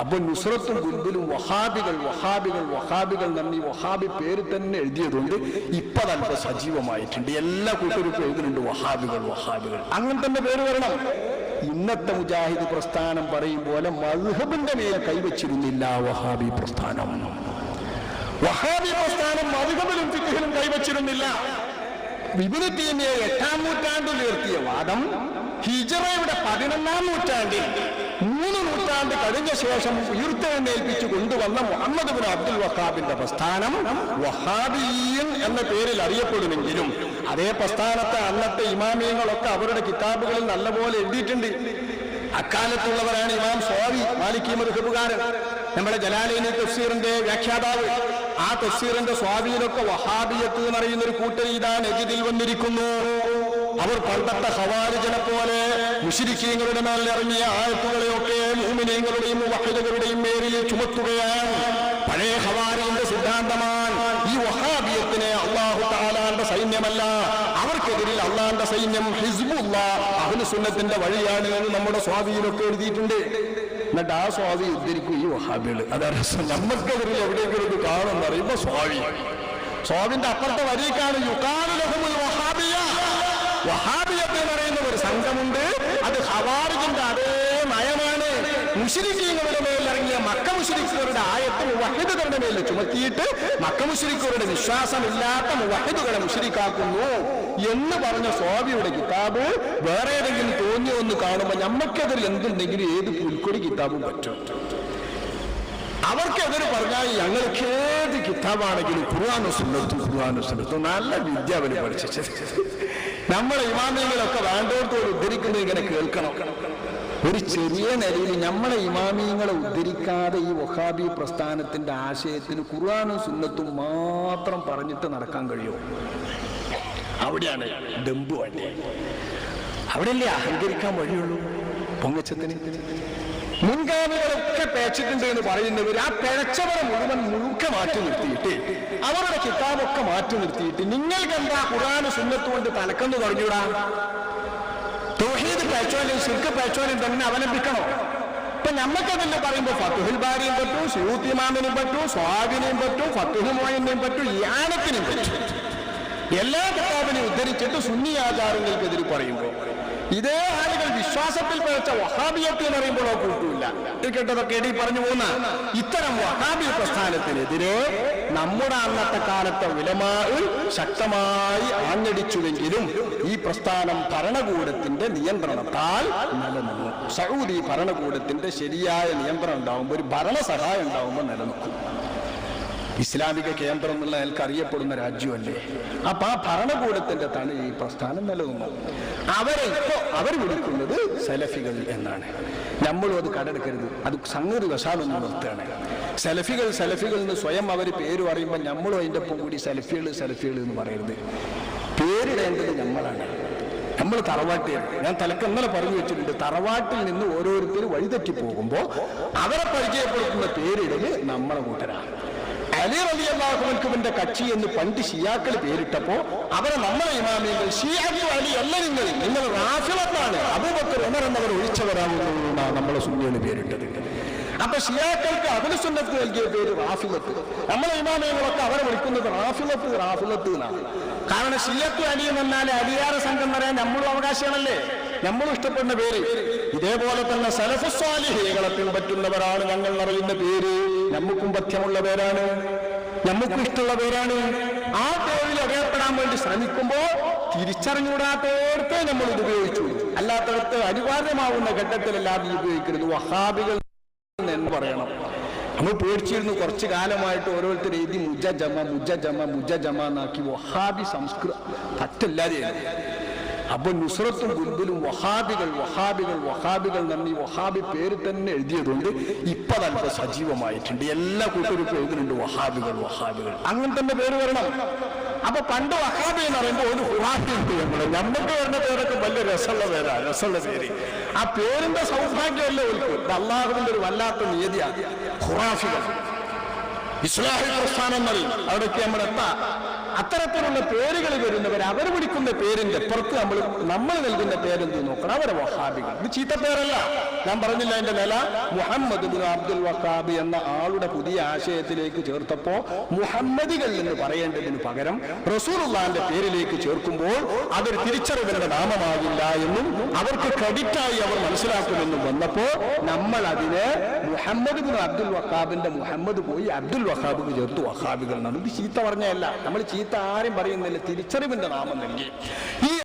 അപ്പൊ നുസ്രത്തും ബുൽബുലും വഹാബികൾ വഹാബികൾ വഹാബികൾ നന്ദി. വഹാബി പേര് തന്നെ എഴുതിയതുകൊണ്ട് ഇപ്പൊ തന്നെ സജീവമായിട്ടുണ്ട്. എല്ലാ കൂട്ടരും എഴുതുന്നുണ്ട് വഹാബികൾ വഹാബികൾ. അങ്ങനെ തന്നെ പേര് വരണം. ഇന്നത്തെ മുജാഹിദ് പ്രസ്ഥാനം പറയും പോലെ മധുഹബിന്റെ മേലെ കൈവച്ചിരുന്നില്ല വഹാബി പ്രസ്ഥാനം. വഹാബി പ്രസ്ഥാനം മധുഹബിലും ഫിഖിലും കൈവച്ചിരുന്നില്ല വിപുലത്തിന്റെ എട്ടാം നൂറ്റാണ്ടിൽ ഉയർത്തിയ വാദം ഹിജറയുടെ പതിനൊന്നാം നൂറ്റാണ്ടിൽ മൂന്ന് നൂറ്റാണ്ട് കഴിഞ്ഞ ശേഷം ഉയർത്തെഴുന്നേൽപ്പിച്ചു കൊണ്ടുവന്ന മുഹമ്മദ് ബിൻ അബ്ദുൽ വഹാബിന്റെ പ്രസ്ഥാനം വഹാബിയൻ എന്ന പേരിൽ അറിയപ്പെടുമെങ്കിലും അതേ പ്രസ്ഥാനത്തെ അന്നത്തെ ഇമാമിയങ്ങളൊക്കെ അവരുടെ കിതാബുകളിൽ നല്ലപോലെ എഴുതിയിട്ടുണ്ട്. അക്കാലത്തുള്ളവരാണ് ഇമാം സ്വാമി മാലിക്കി മധുഹബുകാരൻ നമ്മുടെ ജലാലിനി തഫ്സീറിന്റെ വ്യാഖ്യാതാവ്. ആ തഫ്സീറിന്റെ സ്വാധീനമൊക്കെ വഹാബിയത്ത് എന്ന് പറയുന്ന ഒരു കൂട്ടർ എതിരിൽ വന്നിരിക്കുന്നു. അവർ പണ്ടത്തെ ഹവാരിജനെ പോലെ മുഷിരിക്കീങ്ങളുടെ മേൽ ഇറങ്ങിയ ആയത്തുകളെയൊക്കെ മൂമിനീങ്ങളുടെയും വഹിതകളുടെയും മേലിൽ ചുമത്തുകയാണ്. പഴയ ഹവാരിന്റെ സിദ്ധാന്തമാണ് ഈ വഹാബിയത്തിനെ അള്ളാഹു താലാന്റെ സൈന്യമല്ല അവർക്കെതിരിൽ അള്ളാന്റെ സൈന്യം ഹിസ്ബുല്ല അഹ്ലു സുന്നത്തിന്റെ വഴിയാണ് എന്ന് നമ്മുടെ സ്വാധീനമൊക്കെ എഴുതിയിട്ടുണ്ട്. എന്നിട്ട് ആ സ്വാമി ഉദ്ധരിക്കും ഈ വഹാബികൾ അതാ രസം. നമുക്കെതിരിൽ എവിടെയെങ്കിലും ഇത് കാണുമെന്ന് അറിയുമ്പോ സ്വാമി സ്വാമിന്റെ അപ്പുറത്തെ വരിക്കാണ് യുക്കാനുലഹുൽ വഹാബിയ വഹാബിയത്ത് എന്ന് പറയുന്ന ഒരു സംഘമുണ്ട്. അത് ഹവാറിജിന്റെ അതേ നയമാണ്. മുഷിരിക്കീങ്ങളുടെ മേൽ ഇറങ്ങിയ മക്ക മുഷിരിക്കുകളുടെ ആയത്ത് വഹിദുകളുടെ മേൽ ചുമത്തിയിട്ട് മക്ക മുഷിരിക്കുകളുടെ വിശ്വാസമില്ലാത്ത വഹിദുകളെ മുഷിരിക്കാക്കുന്നു എന്ന് പറഞ്ഞ സ്വാമിയുടെ കിതാബ് വേറെ ഏതെങ്കിലും തോന്നിയ ഒന്ന് കാണുമ്പോൾ നമ്മക്കതിൽ എന്തുണ്ടെങ്കിലും ഏത് പുൽക്കൊടി കിതാബും പറ്റും. അവർക്കെതിര് പറഞ്ഞാൽ ഞങ്ങൾക്ക് ഏത് കിതാബാണെങ്കിലും ഖുർആാനോ സുന്നത്തും ഖുർആാനോ സുന്നത്തും നല്ല വിദ്യ അവർ പഠിച്ചത്. നമ്മളെ ഇമാമിയങ്ങളൊക്കെ വേണ്ടോടത്തോട് ഉദ്ധരിക്കുന്നത് ഇങ്ങനെ കേൾക്കണം. ഒരു ചെറിയ നിലയിൽ നമ്മളെ ഇമാമിയങ്ങളെ ഉദ്ധരിക്കാതെ ഈ വഹാബി പ്രസ്ഥാനത്തിന്റെ ആശയത്തിന് ഖുർആാനും സുന്നത്തും മാത്രം പറഞ്ഞിട്ട് നടക്കാൻ കഴിയുമോ അവിടെയാണ് ഡംബു വണ്ടി അവിടെയല്ലേ അഹങ്കരിക്കാൻ വഴിയുള്ളൂ പൊങ്ങച്ചത്തിന്? മുൻഗാമികളൊക്കെ പേച്ചിട്ടുണ്ട് എന്ന് പറയുന്നവർ ആ പിഴച്ചവരെ മുഴുവൻ മുഴുക്ക മാറ്റി നിർത്തിയിട്ട് അവരുടെ കിതാബൊക്കെ മാറ്റി നിർത്തിയിട്ട് നിങ്ങൾക്ക് എന്താ ഖുറാന് സുന്നത്ത് കൊണ്ട് തലക്കെന്ന് പറഞ്ഞൂടാ? തോഹീദ് പേച്ചോലും ശിർക്ക് പേച്ചോലും തന്നെ അവലംബിക്കണോ? ഇപ്പൊ നമ്മക്കതല്ലേ പറയുമ്പോ ഫത്തുഹുൽ ബാരിയും പറ്റും സൂത്തി ഇമാമിനും പറ്റും സ്വാബിനെയും പറ്റും ഫത്തുഹു മോയനെയും പറ്റും യാനത്തിനും പറ്റും. എല്ലാ കിതാബിനെയും ഉദ്ധരിച്ചിട്ട് സുന്നി ആചാരങ്ങൾക്കെതിരെ പറയുമ്പോൾ ഇതേ ആളുകൾ വിശ്വാസത്തിൽ പിഴച്ച വഹാബിയത്ത് എന്ന് പറയുമ്പോഴോ കൂട്ടില്ല കേട്ടതൊക്കെ എടി പറഞ്ഞു പോകുന്ന ഇത്തരം വഹാബി പ്രസ്ഥാനത്തിനെതിരെ നമ്മുടെ അന്നത്തെ കാലത്തെ വിലമാ ശക്തമായി ആഞ്ഞടിച്ചുവെങ്കിലും ഈ പ്രസ്ഥാനം ഭരണകൂടത്തിന്റെ നിയന്ത്രണത്താൽ നിലനിന്നു. സൗദി ഭരണകൂടത്തിന്റെ ശരിയായ നിയന്ത്രണം ഉണ്ടാവുമ്പോൾ ഒരു ഭരണസഹായം ഉണ്ടാവുമ്പോൾ നിലനിൽക്കും. ഇസ്ലാമിക കേന്ദ്രം എന്നുള്ള അയാൾക്ക് അറിയപ്പെടുന്ന രാജ്യമല്ലേ? അപ്പൊ ആ ഭരണകൂടത്തിന്റെ തണി ഈ പ്രസ്ഥാനം നിലനിന്നു. അവരെ അവർ വിളിക്കുന്നത് സെലഫികൾ എന്നാണ്. നമ്മളും അത് കടെടുക്കരുത് അത് സംഗതി വശാലൊന്നും നിർത്തുകയാണ്. സെലഫികൾ സെലഫികൾ എന്ന് സ്വയം അവർ പേര് പറയുമ്പോൾ നമ്മളും അതിന്റെ ഒപ്പം കൂടി സെലഫികൾ സെലഫികൾ എന്ന് പറയരുത്. പേരിടേണ്ടത് നമ്മളാണ്. നമ്മൾ തറവാട്ടിയാണ് ഞാൻ തലക്ക് ഇന്നലെ പറഞ്ഞു വെച്ചിട്ടുണ്ട്. തറവാട്ടിൽ നിന്ന് ഓരോരുത്തർ വഴിതെറ്റി പോകുമ്പോൾ അവരെ പരിചയപ്പെടുത്തുന്ന പേരിടൽ നമ്മളെ കൂട്ടരാണ് അലി റബി അള്ളാഹുവിന്റെ കക്ഷി എന്ന് പണ്ട് ഷിയാക്കൾ പേരിട്ടപ്പോ അവരെ നമ്മളെ ഇമാമിയങ്ങൾ ഷിയാക്കു അലി അല്ല നിങ്ങൾ നിങ്ങൾ റാഫിളത്താണ് അബൂബക്കർ ഉമർ എന്നവർ ഒഴിച്ചവരാകുന്നു എന്നാണ് നമ്മളെ സുന്നിയാണ് പേരിട്ടത്. അപ്പൊ ഷിയാക്കൾക്ക് അതിന് സുന്നത്ത് നൽകിയ പേര് റാഫിലത്ത് നമ്മളെ ഇമാമിയങ്ങളൊക്കെ അവരെ വിളിക്കുന്നത് റാഫിലത്ത് റാഫിലത്ത് എന്നാണ്. കാരണം ഷിയത്തു അലി എന്ന് പറഞ്ഞാൽ അലിയാറ സംഘം പറയാൻ നമ്മളും അവകാശമാണല്ലേ നമ്മൾ ഇഷ്ടപ്പെടുന്ന പേര്. ഇതേപോലെ തന്നെ സലഫസ്വാലിഹികളെ പിൻപറ്റുന്നവരാണ് ഞങ്ങൾ അറിയുന്ന പേര്. നമുക്കും പഥ്യമുള്ള പേരാണ്. നമുക്കും ഇഷ്ടമുള്ള പേരാണ്. ആ പേരിൽ അറിയപ്പെടാൻ വേണ്ടി ശ്രമിക്കുമ്പോൾ തിരിച്ചറിഞ്ഞുകൂടാത്തോടത്തെ നമ്മൾ ഇത് ഉപയോഗിച്ചു. അല്ലാത്തടത്ത് അനിവാര്യമാവുന്ന ഘട്ടത്തിലല്ലാതെ ഉപയോഗിക്കരുത്. വഹാബികൾ എന്ന് പറയണം. നമ്മൾ പേടിച്ചിരുന്നു കുറച്ചു കാലമായിട്ട് ഓരോരുത്തർ എഴുതി മുജ ജമ മുജ ജമ മുജ ജമ എന്നാക്കി വഹാബി സംസ്കൃതം പറ്റില്ലാതെ അപ്പൊ നുസ്രത്തും ഗുർബിലും വഹാബികൾ വഹാബികൾ വഹാബികൾ നന്ദി വഹാബി പേര് തന്നെ എഴുതിയതുകൊണ്ട് ഇപ്പൊ നല്ല സജീവമായിട്ടുണ്ട്. എല്ലാ കൂട്ടരും എഴുതുന്നുണ്ട് വഹാബികൾ വഹാബികൾ. അങ്ങനെ തന്നെ പേര് വരണം. അപ്പൊ പണ്ട് വഹാബി എന്ന് പറയുമ്പോൾ ഒരു ഹുറാബി ഉണ്ട് നമ്മൾക്ക് വരുന്ന പേരൊക്കെ വലിയ രസമുള്ള പേരാ രസമുള്ള പേര്. ആ പേരിന്റെ സൗഭാഗ്യമല്ലേ ഒരു അള്ളാഹുവിന്റെ ഒരു വല്ലാത്ത നിയതിയാണ് ഖുറാഫികൾ ഇസ്ലാഹി പ്രസ്ഥാനങ്ങൾ അവിടേക്ക് നമ്മൾ എത്താം അത്തരത്തിലുള്ള പേരുകൾ വരുന്നവർ അവർ വിളിക്കുന്ന പേരിന്റെ പുറത്ത് നമ്മൾ നമ്മൾ നൽകുന്ന പേരെന്ത് നോക്കണം? അവരെ വഹാബികൾ. ഇത് ചീത്ത പേരല്ല ഞാൻ പറഞ്ഞില്ല എന്റെ നില. മുഹമ്മദ് അബ്ദുൽ വഹാബി എന്ന ആളുടെ പുതിയ ആശയത്തിലേക്ക് ചേർത്തപ്പോ മുഹമ്മദികൾ എന്ന് പറയേണ്ടതിന് പകരം റസൂലുള്ളാന്റെ പേരിലേക്ക് ചേർക്കുമ്പോൾ അതൊരു തിരിച്ചറിവിന്റെ നാമമാകില്ല എന്നും അവർക്ക് ക്രെഡിറ്റായി അവർ മനസ്സിലാക്കുമെന്നും വന്നപ്പോ നമ്മൾ അതിനെ മുഹമ്മദ് അബ്ദുൽ വഹാബിന്റെ മുഹമ്മദ് പോയി അബ്ദുൽ വഹാബിന് ചേർത്ത്. വഹാബികൾ എന്നാണ് ഇത് ചീത്ത പറഞ്ഞല്ല നമ്മൾ ചീത്ത ആരും പറയുന്നില്ല. തിരിച്ചറിവിന്റെ നാമം നൽകി. ഈ